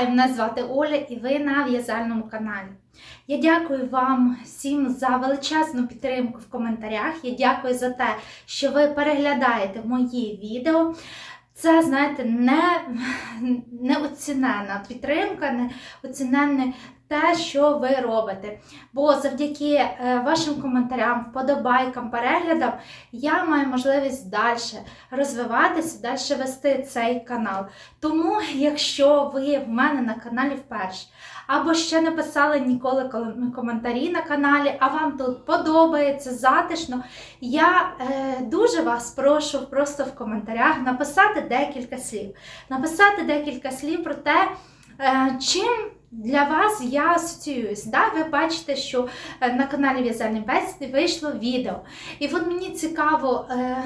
Вітаю, мене звати Оля і ви на в'язальному каналі. Я дякую вам всім за величезну підтримку в коментарях. Я дякую за те, що ви переглядаєте мої відео. Це, знаєте, не, неоцінена підтримка, неоціненне те, що ви робите. Бо завдяки е, вашим коментарям, вподобайкам, переглядам я маю можливість далі розвиватися, далі вести цей канал. Тому, якщо ви в мене на каналі вперше, або ще не писали ніколи коментарі на каналі, а вам тут подобається, затишно, я е, дуже вас прошу просто в коментарях написати декілька слів. Написати декілька слів про те, е, чим для вас я асоціююсь. Да? Ви бачите, що е, на каналі В'язальні бесіди вийшло відео. І от мені цікаво. Е,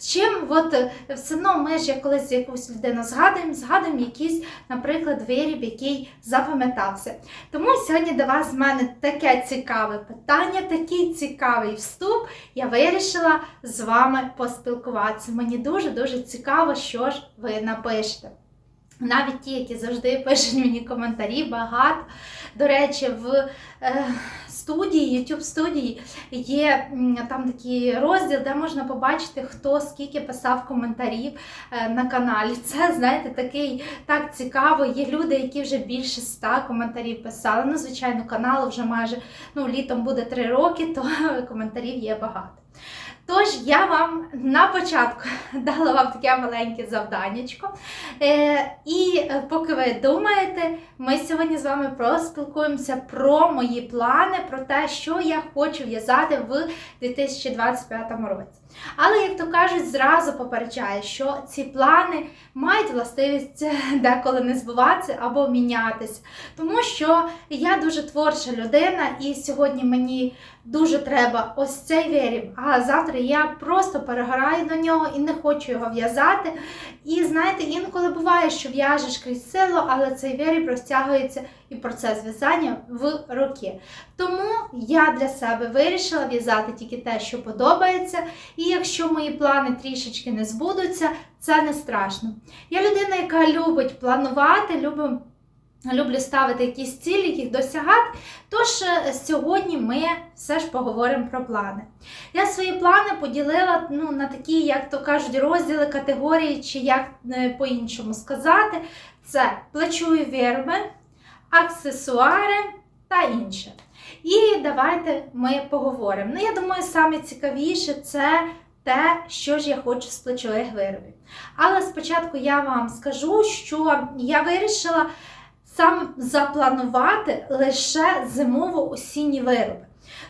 чим от е, все одно ми ж колись якусь людину згадуємо, згадуємо якийсь, наприклад, виріб, який запам'ятався. Тому сьогодні до вас з мене таке цікаве питання, такий цікавий вступ. Я вирішила з вами поспілкуватися. Мені дуже-дуже цікаво, що ж ви напишете. Навіть ті, які завжди пишуть мені коментарі, багато. До речі, в е, студії, YouTube студії є там такий розділ, де можна побачити, хто скільки писав коментарів е, на каналі. Це, знаєте, такий так цікаво. Є люди, які вже більше ста коментарів писали. Ну, звичайно, каналу вже майже ну, літом буде три роки, то коментарів є багато. Тож я вам на початку дала вам таке маленьке завданнячко. Е, і е, поки ви думаєте, ми сьогодні з вами проспілкуємося про мої плани, про те, що я хочу в'язати в 2025 році. Але, як то кажуть, зразу попереджаю, що ці плани мають властивість е, деколи не збуватися або мінятися. Тому що я дуже творча людина, і сьогодні мені дуже треба ось цей виріб, а завтра я просто перегораю на нього і не хочу його в'язати. І знаєте, інколи буває, що в'яжеш крізь силу, але цей виріб розтягується і процес в'язання в роки. Тому я для себе вирішила в'язати тільки те, що подобається. І якщо мої плани трішечки не збудуться, це не страшно. Я людина, яка любить планувати, любить Люблю ставити якісь цілі, їх досягати. Тож е, сьогодні ми все ж поговоримо про плани. Я свої плани поділила ну, на такі, як то кажуть, розділи, категорії, чи як е, по-іншому сказати. Це плечові вироби, аксесуари та інше. І давайте ми поговоримо. Ну, я думаю, саме цікавіше це те, що ж я хочу з плечових виробів. Але спочатку я вам скажу, що я вирішила саме запланувати лише зимово-осінні вироби.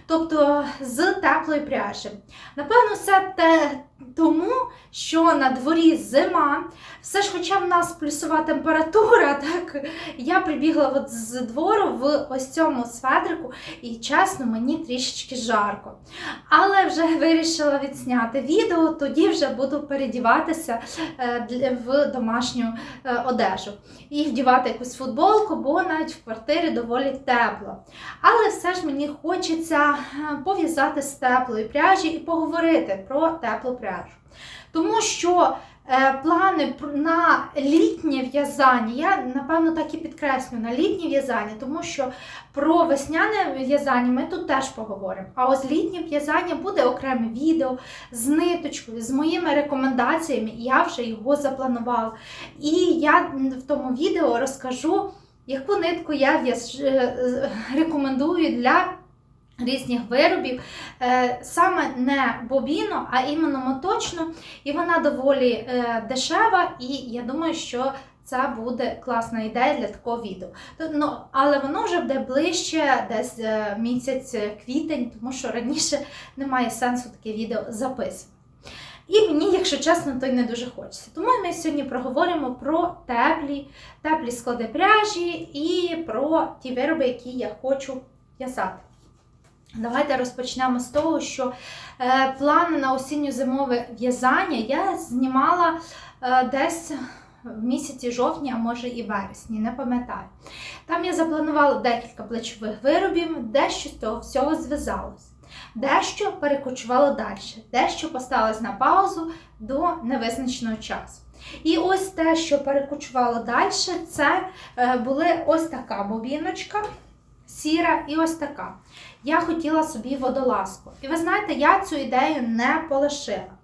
Тобто з теплої пряжі. Напевно, все те тому, що на дворі зима, все ж, хоча в нас плюсова температура, так я прибігла от з двору в ось цьому светрику, і чесно, мені трішечки жарко. Але вже вирішила відсняти відео, тоді вже буду передіватися е, в домашню е, одежу і вдівати якусь футболку, бо навіть в квартирі доволі тепло. Але все ж мені хочеться е, пов'язати з теплої пряжі і поговорити про теплу пряжу. Тому що е, плани на літнє в'язання, я напевно так і підкреслю на літнє в'язання, тому що про весняне в'язання ми тут теж поговоримо. А ось літнє в'язання буде окреме відео з ниточкою, з моїми рекомендаціями, я вже його запланувала. І я в тому відео розкажу, яку нитку я е, рекомендую для різних виробів. Е, Саме не бобіно, а іменно моточно. І вона доволі е, дешева, і я думаю, що це буде класна ідея для такого відео. Ну, але воно вже буде ближче, десь е, місяць квітень, тому що раніше немає сенсу таке відео записувати. І мені, якщо чесно, то й не дуже хочеться. Тому ми сьогодні проговоримо про теплі, теплі склади пряжі і про ті вироби, які я хочу в'язати. Давайте розпочнемо з того, що е, плани на осінньо-зимове в'язання я знімала е, десь в місяці жовтня, а може і вересні, не пам'ятаю. Там я запланувала декілька плечових виробів, дещо з того всього зв'язалось. Дещо перекочувало далі, дещо поставилось на паузу до невизначеного часу. І ось те, що перекочувало далі, це е, були ось така бобіночка, сіра і ось така. Я хотіла собі водолазку. І ви знаєте, я цю ідею не полишила.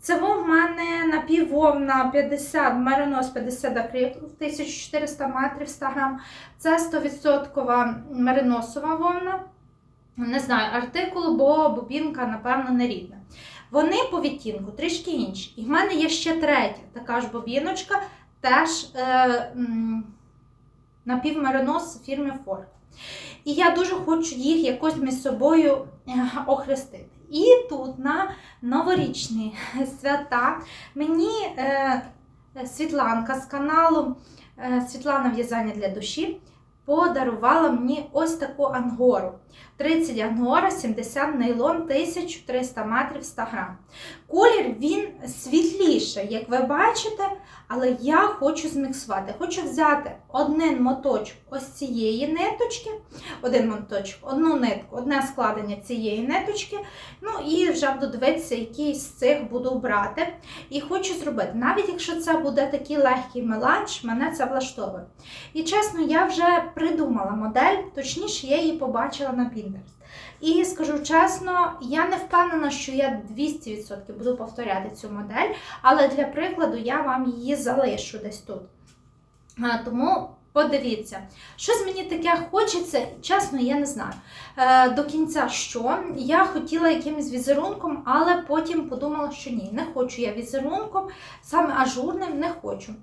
Це в мене напіввовна 50, меринос 50 акрил, 1400 метрів 100 грам. Це 100% мериносова вовна. Не знаю, артикул, бо бобінка, напевно, не рідна. Вони по відтінку трішки інші. І в мене є ще третя така ж бобіночка, теж е, м, напівмеринос фірми Форд. І я дуже хочу їх якось між собою е, охрестити. І тут на новорічні свята мені е, Світланка з каналу е, Світлана В'язання для душі подарувала мені ось таку ангору. 30 ангора, 70 нейлон, 1300 метрів 100 грам. Колір він світліший, як ви бачите, але я хочу зміксувати. Хочу взяти один моточок ось цієї ниточки, один моточок, одну нитку, одне складення цієї ниточки. Ну і вже буду дивитися, який з цих буду брати. І хочу зробити, навіть якщо це буде такий легкий меланж, мене це влаштовує. І чесно, я вже придумала модель, точніше, я її побачила на Pinterest. І скажу чесно, я не впевнена, що я 200% буду повторяти цю модель, але для прикладу я вам її залишу десь тут. Тому подивіться, щось мені таке хочеться, чесно, я не знаю. Е, до кінця що. Я хотіла якимось візерунком, але потім подумала, що ні, не хочу я візерунком, саме ажурним не хочу.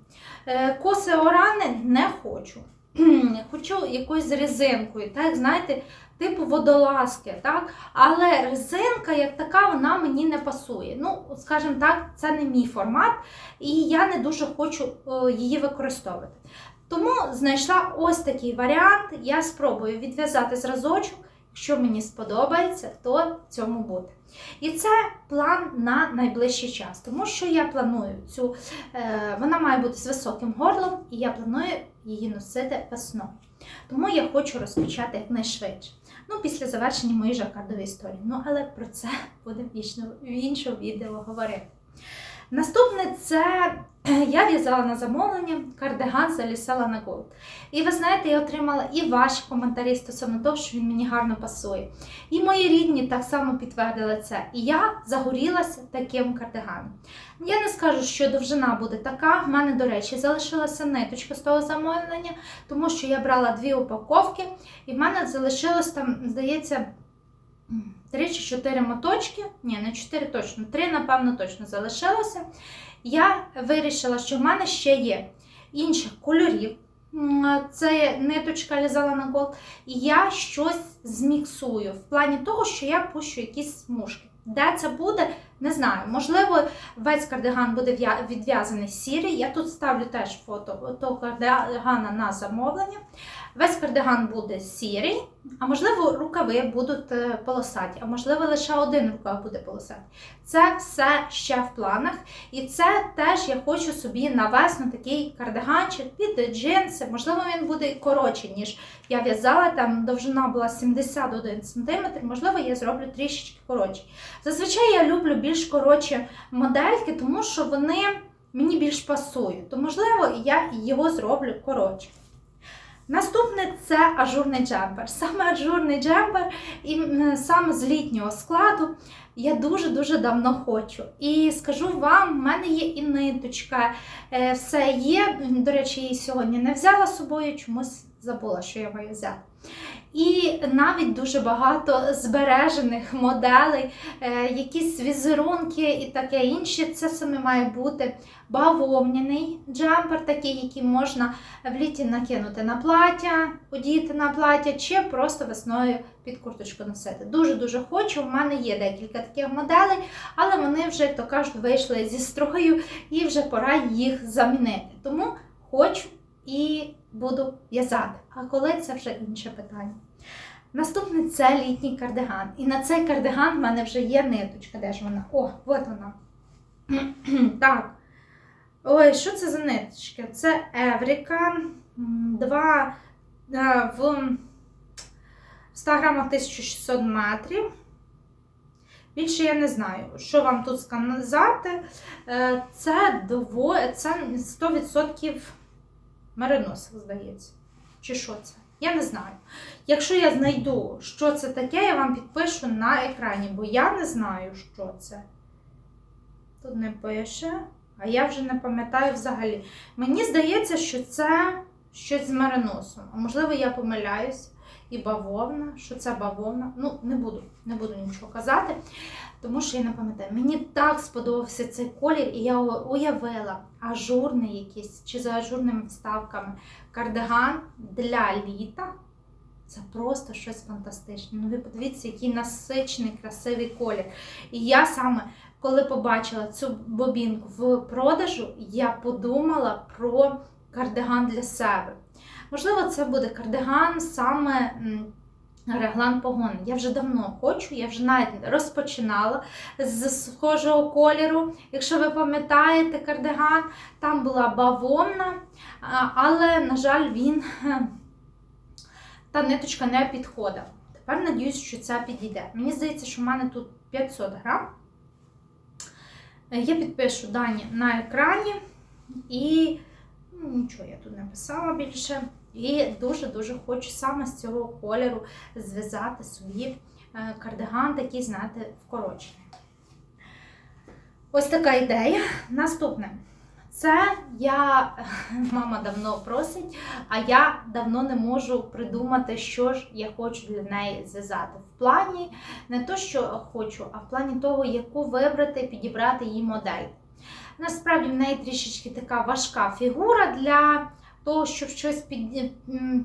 Е, коси орани не хочу. Хочу якоюсь резинкою, так, знаєте, типу водолазки, так? Але резинка, як така, вона мені не пасує. Ну, скажімо так, це не мій формат, і я не дуже хочу її використовувати. Тому знайшла ось такий варіант. Я спробую відв'язати зразочок. Якщо мені сподобається, то цьому буде. І це план на найближчий час, тому що я планую цю, е, вона має бути з високим горлом, і я планую її носити весною. Тому я хочу розпочати якнайшвидше. Ну, після завершення моєї жакардової історії. Ну, але про це буде в іншому відео говорити. Наступне це я в'язала на замовлення кардиган з Алісела на Gold. І ви знаєте, я отримала і ваші коментарі стосовно того, що він мені гарно пасує. І мої рідні так само підтвердили це. І я загорілася таким кардиганом. Я не скажу, що довжина буде така. В мене, до речі, залишилася ниточка з того замовлення, тому що я брала дві упаковки, і в мене залишилось там, здається. Три чи чотири моточки, ні, не чотири точно, три, напевно, точно залишилося. Я вирішила, що в мене ще є інших кольорів. Це ниточка лізала на гол. І я щось зміксую в плані того, що я пущу якісь смужки. Де це буде, не знаю. Можливо, весь кардиган буде відв'язаний сірий. Я тут ставлю теж фото того кардигана на замовлення. Весь кардиган буде сірий, а можливо, рукави будуть е, полосаті, а можливо, лише один рукав буде полосатий. Це все ще в планах. І це теж я хочу собі навести такий кардиганчик під джинси. Можливо, він буде коротший, ніж я в'язала. Там довжина була 71 см, можливо, я зроблю трішечки коротші. Зазвичай я люблю більш коротші модельки, тому що вони мені більш пасують. То, можливо, я його зроблю коротше. Наступне це ажурний джемпер. Саме ажурний джемпер, і саме з літнього складу я дуже-дуже давно хочу. І скажу вам, в мене є і ниточка, е, все є. До речі, її сьогодні не взяла з собою, чомусь забула, що я маю взяти. І навіть дуже багато збережених моделей, е, якісь візерунки і таке інше. Це саме має бути бавовняний джемпер, такий, який можна в літі накинути на плаття, одіти на плаття, чи просто весною під курточку носити. Дуже-дуже хочу. У мене є декілька таких моделей, але вони вже, як то кажуть, вийшли зі строю і вже пора їх замінити. Тому хочу і буду в'язати. А коли це вже інше питання. Наступний це літній кардиган. І на цей кардиган в мене вже є ниточка. Де ж вона? О, от вона. так. Ой, що це за ниточка? Це Евріка. Два в 100 грамах 1600 метрів. Більше я не знаю, що вам тут сказати. Е, це 100% мериносик, здається. Чи що це? Я не знаю. Якщо я знайду, що це таке, я вам підпишу на екрані, бо я не знаю, що це. Тут не пише, а я вже не пам'ятаю взагалі. Мені здається, що це щось з мериносом. А можливо, я помиляюсь. І бавовна, що це бавовна. Ну, не буду, не буду нічого казати, тому що я не пам'ятаю. Мені так сподобався цей колір, і я уявила ажурний якийсь чи за ажурними вставками кардиган для літа. Це просто щось фантастичне. Ну, ви подивіться, який насичений, красивий колір. І я саме, коли побачила цю бобінку в продажу, я подумала про кардиган для себе. Можливо, це буде кардиган саме реглан погон. Я вже давно хочу, я вже навіть розпочинала з схожого кольору. Якщо ви пам'ятаєте кардиган, там була бавовна, але, на жаль, він та ниточка не підходить. Тепер надіюсь, що це підійде. Мені здається, що в мене тут 500 грам. Е, Я підпишу дані на екрані і ну, нічого я тут не писала більше. І дуже-дуже хочу саме з цього кольору зв'язати собі е, кардиган, такий, знаєте, вкорочений. Ось така ідея. Наступне. Це я, мама давно просить, а я давно не можу придумати, що ж я хочу для неї зв'язати. В плані не то, що хочу, а в плані того, яку вибрати, підібрати їй модель. Насправді в неї трішечки така важка фігура для того, щоб щось під-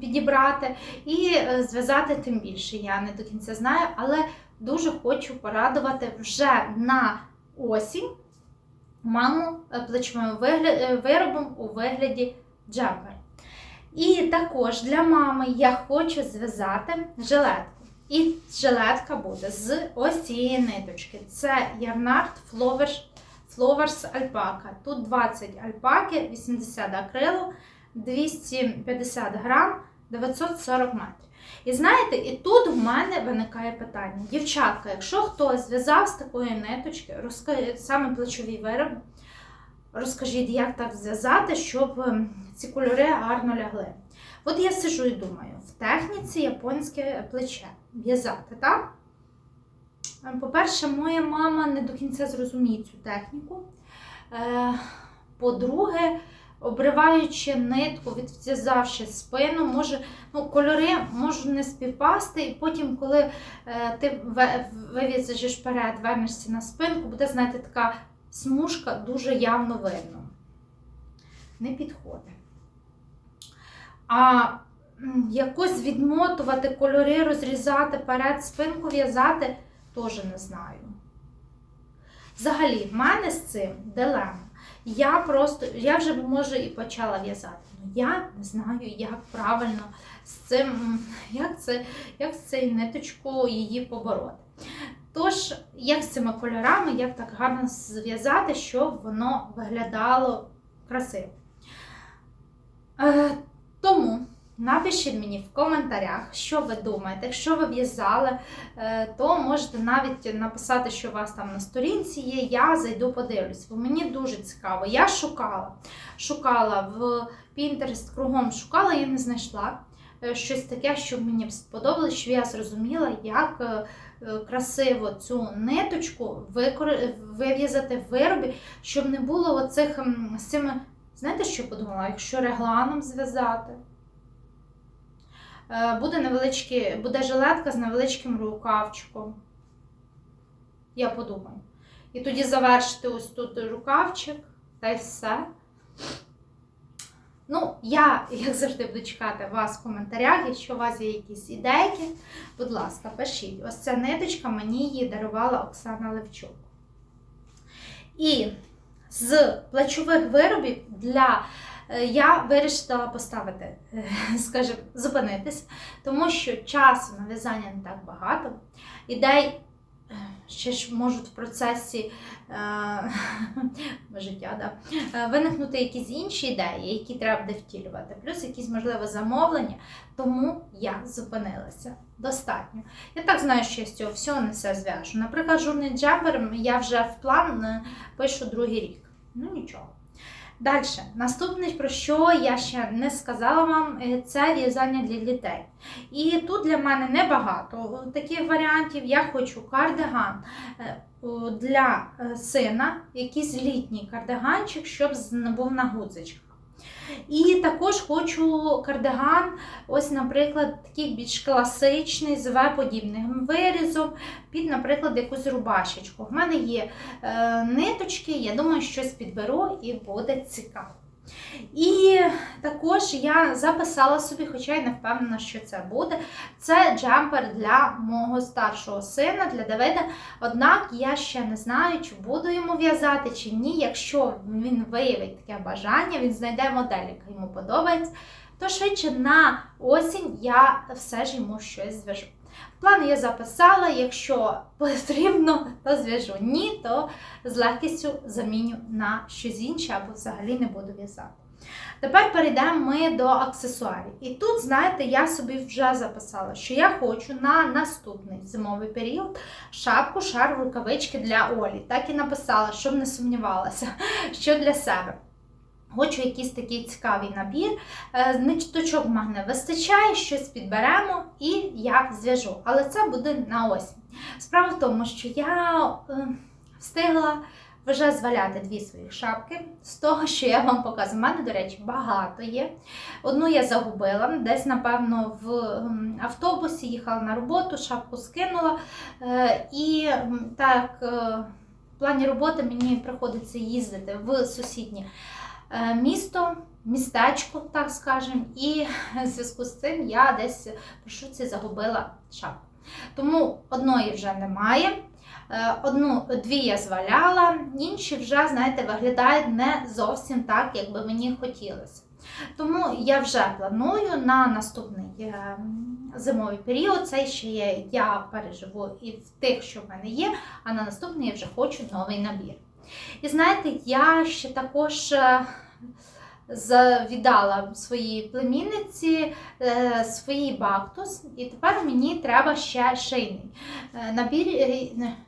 підібрати і е, зв'язати тим більше. Я не до кінця знаю, але дуже хочу порадувати вже на осінь маму е, плечовим е, виробом у вигляді джемпер. І також для мами я хочу зв'язати жилетку. І жилетка буде з ось цієї ниточки. Це Ярнард Flowers Alpaca. Тут 20 альпаки, 80 акрилу, 250 грам, 940 метрів. І знаєте, і тут в мене виникає питання. Дівчатка, якщо хтось зв'язав з такої ниточки, розка- саме плечові вироби, розкажіть, як так зв'язати, щоб ем, ці кольори гарно лягли. От я сижу і думаю, в техніці японське плече в'язати, так? Е, По-перше, моя мама не до кінця зрозуміє цю техніку. Е, По-друге, обриваючи нитку, відв'язавши спину, може, ну, кольори можуть не співпасти, і потім, коли е, ти вив'язуєш вперед, вернешся на спинку, буде, знаєте, така смужка дуже явно видно. Не підходить. А якось відмотувати кольори, розрізати перед спинку, в'язати, теж не знаю. Взагалі, в мене з цим дилема. Я просто, я вже може і почала в'язати. але я не знаю, як правильно з цим, як це, як з цією ниточкою її побороти. Тож, як з цими кольорами, як так гарно зв'язати, щоб воно виглядало красиво. Е, тому напишіть мені в коментарях, що ви думаєте. Якщо ви в'язали, е, то можете навіть написати, що у вас там на сторінці є. Я зайду подивлюсь, бо мені дуже цікаво. Я шукала, шукала в Pinterest кругом шукала, я не знайшла е, щось таке, що мені сподобалось, що я зрозуміла, як е, красиво цю ниточку вив'язати в виробі, щоб не було оцих з цими. Знаєте, що подумала? Якщо регланом зв'язати, буде невеличкі, буде жилетка з невеличким рукавчиком. Я подумаю. І тоді завершити ось тут рукавчик та й все. Ну, я, як завжди, буду чекати вас в коментарях. Якщо у вас є якісь ідейки, будь ласка, пишіть. Ось ця ниточка мені її дарувала Оксана Левчук. І з плечових виробів для е, я вирішила поставити, е, скажімо, зупинитись, тому що часу на в'язання не так багато. Ідей ще ж можуть в процесі е, життя да, е, виникнути якісь інші ідеї, які треба буде втілювати, плюс якісь можливе замовлення, тому я зупинилася. Достатньо. Я так знаю, що я з цього всього не все зв'яжу. Наприклад, журний джемпер я вже в план е, пишу другий рік. Ну нічого. Далі, наступне, про що я ще не сказала вам, е, це в'язання для дітей. І тут для мене небагато таких варіантів. Я хочу кардиган е, для е, сина, якийсь літній кардиганчик, щоб був на гудзичках. І також хочу кардиган, ось, наприклад, такий більш класичний, з В-подібним вирізом, під, наприклад, якусь рубашечку. В мене є е, ниточки, я думаю, щось підберу і буде цікаво. І також я записала собі, хоча й не впевнена, що це буде. Це джемпер для мого старшого сина, для Давида. Однак я ще не знаю, чи буду йому в'язати, чи ні. Якщо він виявить таке бажання, він знайде модель, яка йому подобається, то швидше на осінь я все ж йому щось зв'яжу. Плани я записала, якщо потрібно, то зв'яжу. Ні, то з легкістю заміню на щось інше або взагалі не буду в'язати. Тепер перейдемо ми до аксесуарів. І тут, знаєте, я собі вже записала, що я хочу на наступний зимовий період шапку, шар, рукавички для Олі. Так і написала, щоб не сумнівалася, що для себе. Хочу якийсь такий цікавий набір. Е, Ниточок в мене вистачає, щось підберемо і я зв'яжу. Але це буде на осінь. Справа в тому, що я е, встигла вже зваляти дві свої шапки з того, що я вам показую. У мене, до речі, багато є. Одну я загубила, десь, напевно, в автобусі їхала на роботу, шапку скинула. Е, І так, в плані роботи мені приходиться їздити в сусіднє місто, містечко, так скажемо, і в зв'язку з цим я десь по шуці загубила шапку. Тому одної вже немає. Е, Одну, дві я зваляла, інші вже, знаєте, виглядають не зовсім так, як би мені хотілося. Тому я вже планую на наступний е, зимовий період. Цей ще є, я переживу і в тих, що в мене є, а на наступний я вже хочу новий набір. І знаєте, я ще також е, віддала своїй племінниці е, свій бактус, і тепер мені треба ще шийний е, набір,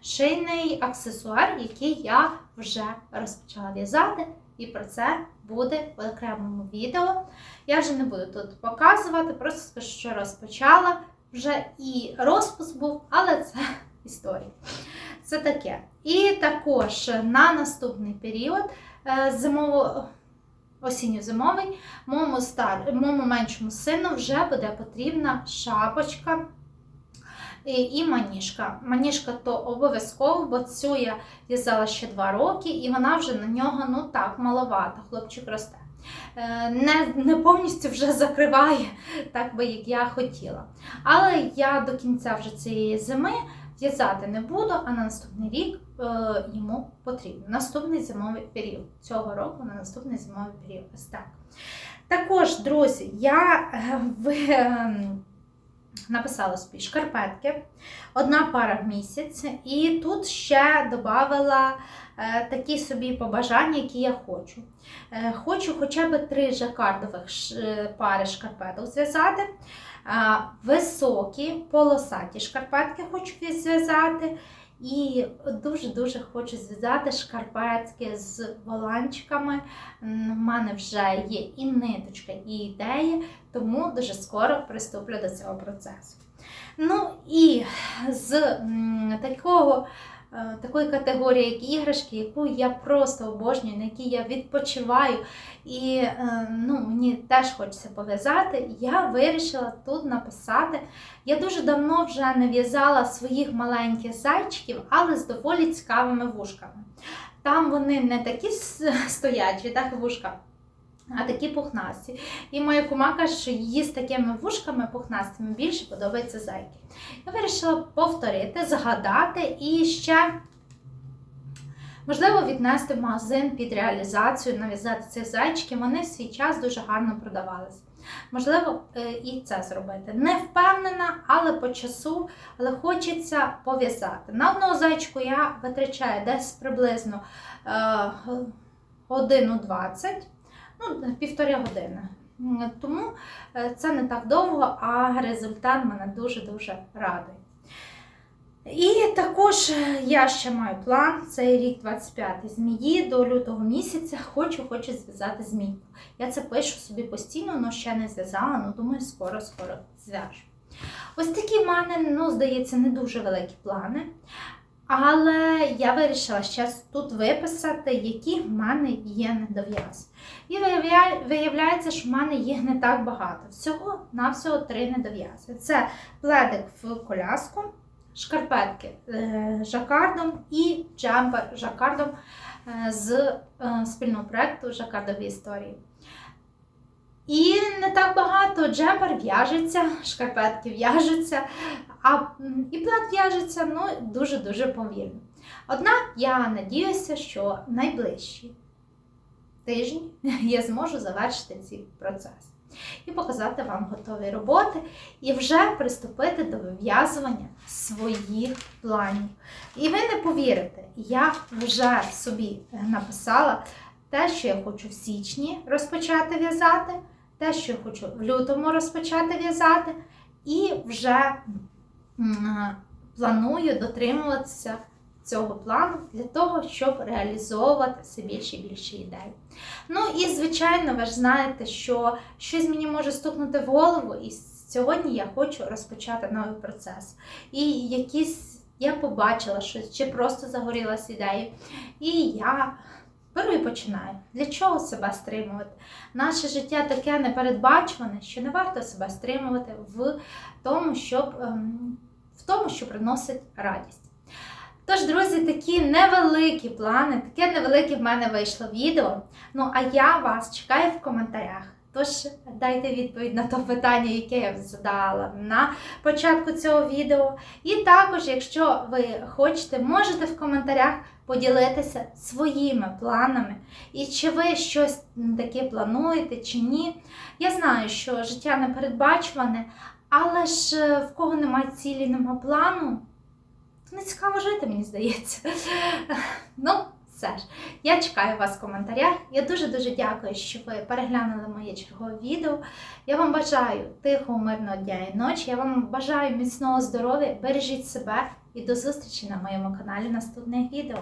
шийний аксесуар, який я вже розпочала в'язати, і про це буде в окремому відео. Я вже не буду тут показувати, просто скажу, що розпочала вже і розпуск був, але це історія. Це таке. І також на наступний період е, зимово. Осінньо-зимовий, моєму, стар... меншому сину вже буде потрібна шапочка і, і маніжка. Маніжка то обов'язково, бо цю я в'язала ще 2 роки, і вона вже на нього ну так маловато, хлопчик росте. Е, Не, не повністю вже закриває, так би як я хотіла. Але я до кінця вже цієї зими в'язати не буду, а на наступний рік е, йому потрібно. Наступний зимовий період. Цього року на наступний зимовий період. Ось так. Також, друзі, я е, в, е, написала собі шкарпетки, одна пара в місяць, і тут ще додала е, такі собі побажання, які я хочу. Е, хочу хоча б три жакардових е, пари шкарпеток зв'язати. Високі полосаті шкарпетки хочу зв'язати. І дуже-дуже хочу зв'язати шкарпетки з воланчиками. У мене вже є і ниточка, і ідеї, тому дуже скоро приступлю до цього процесу. Ну і з такого, такої категорії, як іграшки, яку я просто обожнюю, на якій я відпочиваю, і е, ну, мені теж хочеться пов'язати, я вирішила тут написати. Я дуже давно вже не в'язала своїх маленьких зайчиків, але з доволі цікавими вушками. Там вони не такі стоячі, так вушка. А такі пухнасті. І моя кума каже, що її з такими вушками пухнастими більше подобаються зайки. Я вирішила повторити, згадати і ще, можливо, віднести в магазин під реалізацію, нав'язати цих зайчиків. Вони в свій час дуже гарно продавалися. можливо е, і це зробити. Не впевнена, але по часу, але хочеться пов'язати. На одного зайчику я витрачаю десь приблизно е, годину 20, ну, півтори години. Тому е, це не так довго, а результат мене дуже-дуже радий. І також е, я ще маю план, цей рік 25 змії до лютого місяця хочу, хочу зв'язати змійку. Я це пишу собі постійно, але ще не зв'язала, ну думаю, скоро-скоро зв'яжу. Ось такі в мене, ну, здається, не дуже великі плани. Але я вирішила ще тут виписати, які в мене є недов'язи. І виявляється, що в мене їх не так багато. Всього на всього три недов'язи. Це пледик в коляску, шкарпетки е, жакардом і джемпер жакардом е, з е, спільного проєкту Жакардові історії. І не так багато джемпер в'яжеться, шкарпетки в'яжуться, а і плед в'яжеться ну, дуже-дуже повільно. Однак я надіюся, що найближчі тижні я зможу завершити цей процес і показати вам готові роботи, і вже приступити до вив'язування своїх планів. І ви не повірите, я вже собі написала те, що я хочу в січні розпочати в'язати, те, що я хочу в лютому розпочати в'язати, і вже планую дотримуватися цього плану для того, щоб реалізовувати все більше і більше ідей. Ну і звичайно, ви ж знаєте, що щось мені може стукнути в голову, і сьогодні я хочу розпочати новий процес. І якісь я побачила щось, чи просто загорілась ідеєю. І я беру і починаю. Для чого себе стримувати? Наше життя таке непередбачуване, що не варто себе стримувати в тому, щоб, ем, в тому, що приносить радість. Тож, друзі, такі невеликі плани, таке невелике в мене вийшло відео. Ну, а я вас чекаю в коментарях. Тож дайте відповідь на те питання, яке я задала на початку цього відео. І також, якщо ви хочете, можете в коментарях поділитися своїми планами. І чи ви щось таке плануєте, чи ні. Я знаю, що життя непередбачуване, але ж е, в кого немає цілі, немає плану, то не цікаво жити, мені здається. Ну, все я чекаю вас в коментарях. Я дуже-дуже дякую, що ви переглянули моє чергове відео. Я вам бажаю тихого, мирного дня і ночі. Я вам бажаю міцного здоров'я, бережіть себе і до зустрічі на моєму каналі наступних відео.